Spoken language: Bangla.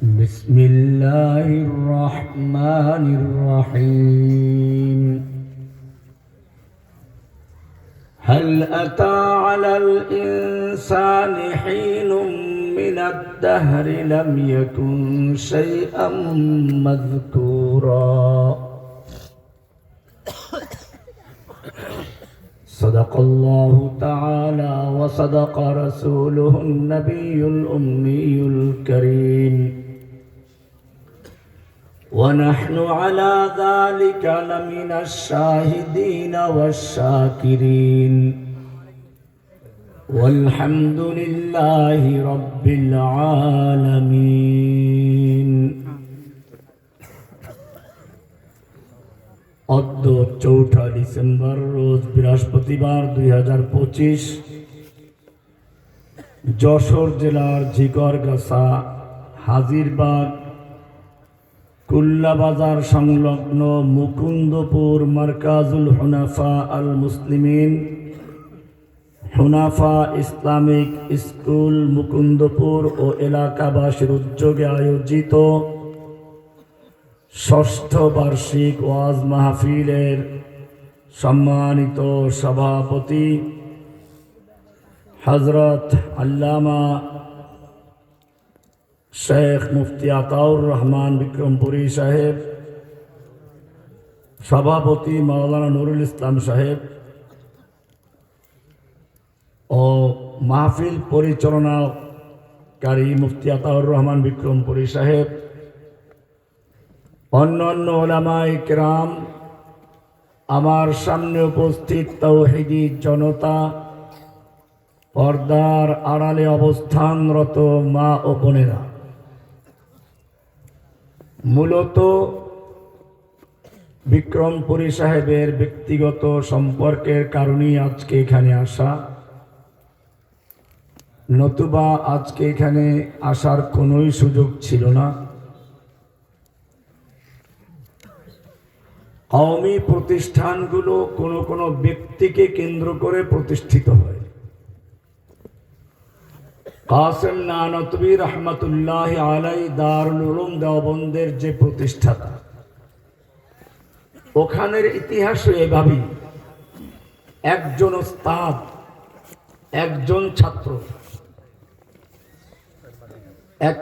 بسم الله الرحمن الرحيم. هل أتى على الإنسان حين من الدهر لم يكن شيئا مذكورا؟ صدق الله تعالى وصدق رسوله النبي الأمي الكريم. ونحن على ذلك لمن الشاهدين والشاكرين والحمد لله رب العالمين অদ্য চৌঠা ডিসেম্বর রোজ বৃহস্পতিবার দুই হাজার পঁচিশ যশোর জেলার ঝিকরগাছা হাজিরবাগ কুল্লাবাজার সংলগ্ন মুকুন্দপুর মার্কাজুল হুনাফা আল মুসলিমিন হুনাফা ইসলামিক স্কুল মুকুন্দপুর ও এলাকাবাসীর উদ্যোগে আয়োজিত ষষ্ঠ বার্ষিক ওয়াজ মাহফিলের সম্মানিত সভাপতি হজরত আল্লামা শেখ মুফতি আতাউর রহমান বিক্রমপুরী সাহেব, সভাপতি মাওলানা নুরুল ইসলাম সাহেব ও মাহফিল পরিচালনাকারী মুফতি আতাউর রহমান বিক্রমপুরী সাহেব, অন্যান্য ওলামাই কেরাম, আমার সামনে উপস্থিত তৌহিদি জনতা, পর্দার আড়ালে অবস্থানরত মা ও বোনেরা। মূলত বিক্রমপুরী সাহেবের ব্যক্তিগত সম্পর্কের কারণেই আজকে এখানে আসা। নতুবা আজকে এখানে আসার কোনোই সুযোগ ছিল না। কওমি প্রতিষ্ঠানগুলো কোনো কোনো ব্যক্তিকে কেন্দ্র করে প্রতিষ্ঠিত হয়। কাসেম নানতবী রহমতুল্লাহ আলাই দারুল উলুম দেওবন্দের যে প্রতিষ্ঠাতা, ওখানের ইতিহাসও এভাবেই একজন ওস্তাদ, একজন ছাত্র